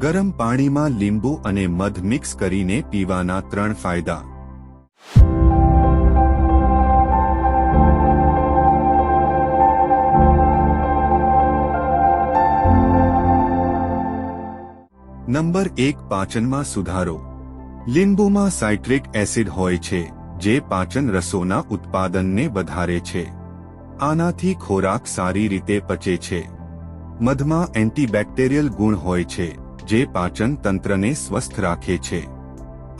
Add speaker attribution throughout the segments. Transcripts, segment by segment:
Speaker 1: ગરમ પાણીમાં લીંબુ અને મધ મિક્સ કરીને પીવાના ત્રણ ફાયદા. નંબર એક, પાચનમાં સુધારો. લીંબુમાં સાઇટ્રિક એસિડ હોય છે, જે પાચન રસોના ઉત્પાદનને વધારે છે. આનાથી ખોરાક સારી રીતે પચે છે. મધમાં એન્ટીબેક્ટેરિયલ ગુણ હોય છે. જે પાચન તંત્રને સ્વસ્થ રાખે છે.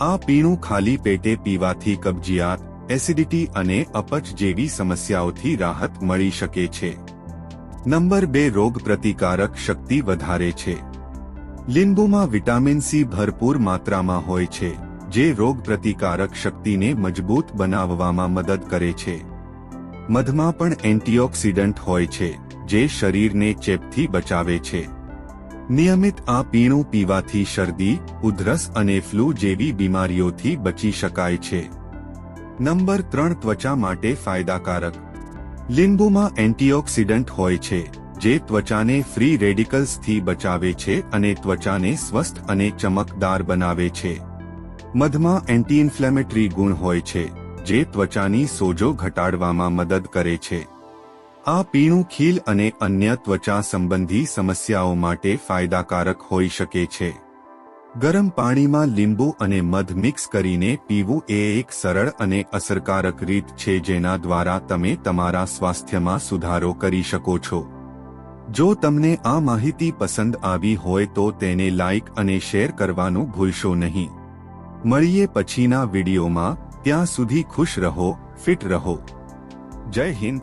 Speaker 1: આ પીણું ખાલી પેટે પીવાથી કબજિયાત, એસિડિટી અને અપચ જેવી સમસ્યાઓથી રાહત મળી શકે છે. નંબર બે, રોગ પ્રતિકારક શક્તિ વધારે છે. લીંબુમાં વિટામિન સી ભરપૂર માત્રામાં હોય છે, જે રોગ પ્રતિકારક શક્તિને મજબૂત બનાવવામાં મદદ કરે છે. મધમાં પણ એન્ટીઓક્સિડન્ટ હોય છે, જે શરીરને ચેપથી બચાવે છે. નિયમિત આ પીણું પીવાથી શરદી, ઉધરસ અને ફ્લૂ જેવી બીમારીઓથી બચી શકાય છે. નંબર ત્રણ, ત્વચા માટે ફાયદાકારક. લીંબુમાં એન્ટીઓક્સિડન્ટ હોય છે, જે ત્વચાને ફ્રી રેડિકલ્સથી બચાવે છે અને ત્વચાને સ્વસ્થ અને ચમકદાર બનાવે છે. મધમાં એન્ટી ઇન્ફ્લેમેટરી ગુણ હોય છે, જે ત્વચાની સોજો ઘટાડવામાં મદદ કરે છે. આ પીણું ખીલ અને અન્ય ત્વચા સંબંધી સમસ્યાઓ માટે ફાયદાકારક હોઈ શકે છે. ગરમ પાણીમાં લીંબુ અને મધ મિક્સ કરીને પીવું એ એક સરળ અને અસરકારક રીત છે જેના દ્વારા તમે તમારા સ્વાસ્થ્યમાં સુધારો કરી શકો છો. જો તમને આ માહિતી પસંદ આવી હોય તો તેને લાઇક અને શેર કરવાનું ભૂલશો નહીં. મળીએ પછીના વિડીયોમાં. ત્યાં સુધી ખુશ રહો, ફિટ રહો. જય હિન્દ.